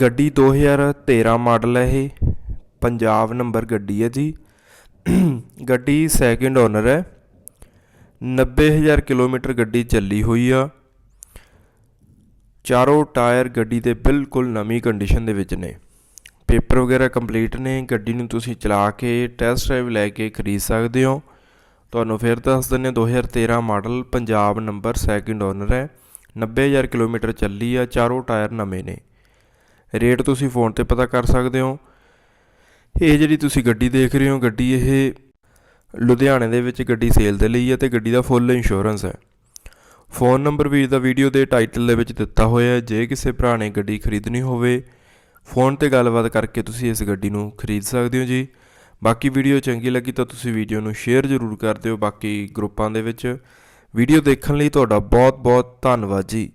ਗੱਡੀ 2013 ਮਾਡਲ ਹੈ ਇਹ। ਪੰਜਾਬ ਨੰਬਰ ਗੱਡੀ ਹੈ ਜੀ। ਗੱਡੀ ਸੈਕਿੰਡ ਓਨਰ ਹੈ। 90000 ਕਿਲੋਮੀਟਰ ਗੱਡੀ ਚੱਲੀ ਹੋਈ ਆ। ਚਾਰੋਂ ਟਾਇਰ ਗੱਡੀ ਦੇ ਬਿਲਕੁਲ ਨਵੀਂ ਕੰਡੀਸ਼ਨ ਦੇ ਵਿੱਚ ਨੇ। ਪੇਪਰ ਵਗੈਰਾ ਕੰਪਲੀਟ ਨੇ। ਗੱਡੀ ਨੂੰ ਤੁਸੀਂ ਚਲਾ ਕੇ ਟੈਸਟ ਡਰਾਈਵ ਲੈ ਕੇ ਖਰੀਦ ਸਕਦੇ ਹੋ। ਤੁਹਾਨੂੰ ਫਿਰ ਦੱਸ ਦਿੰਦੇ ਹਾਂ 2013 model Punjab number second owner ਹੈ। 90000 ਕਿਲੋਮੀਟਰ ਚੱਲੀ ਆ। ਚਾਰੋਂ ਟਾਇਰ ਨਵੇਂ ਨੇ। ਰੇਟ ਤੁਸੀਂ ਫੋਨ ਤੇ ਪਤਾ ਕਰ ਸਕਦੇ ਹੋ। ਇਹ ਜਿਹੜੀ ਤੁਸੀਂ ਗੱਡੀ ਦੇਖ ਰਹੇ ਹੋ, ਗੱਡੀ ਇਹ ਲੁਧਿਆਣੇ ਦੇ ਵਿੱਚ ਗੱਡੀ ਸੇਲ ਦੇ ਲਈ ਹੈ ਤੇ ਗੱਡੀ ਦਾ ਫੁੱਲ ਇੰਸ਼ੋਰੈਂਸ ਹੈ। ਫੋਨ ਨੰਬਰ ਵੀ ਦਾ ਵੀਡੀਓ ਦੇ ਟਾਈਟਲ ਦੇ ਵਿੱਚ ਦਿੱਤਾ ਹੋਇਆ ਹੈ। ਜੇ ਕਿਸੇ ਭਰਾ ਨੇ ਗੱਡੀ ਖਰੀਦਣੀ ਹੋਵੇ, ਫੋਨ ਤੇ ਗੱਲਬਾਤ ਕਰਕੇ ਤੁਸੀਂ ਇਸ ਗੱਡੀ ਨੂੰ ਖਰੀਦ ਸਕਦੇ ਹੋ ਜੀ। ਬਾਕੀ ਵੀਡੀਓ ਚੰਗੀ ਲੱਗੀ ਤਾਂ ਤੁਸੀਂ ਵੀਡੀਓ ਨੂੰ ਸ਼ੇਅਰ ਜ਼ਰੂਰ ਕਰ ਦਿਓ। ਬਾਕੀ ਗਰੁੱਪਾਂ ਦੇ ਵਿੱਚ ਵੀਡੀਓ ਦੇਖਣ ਲਈ ਤੁਹਾਡਾ ਬਹੁਤ ਬਹੁਤ ਧੰਨਵਾਦ ਜੀ।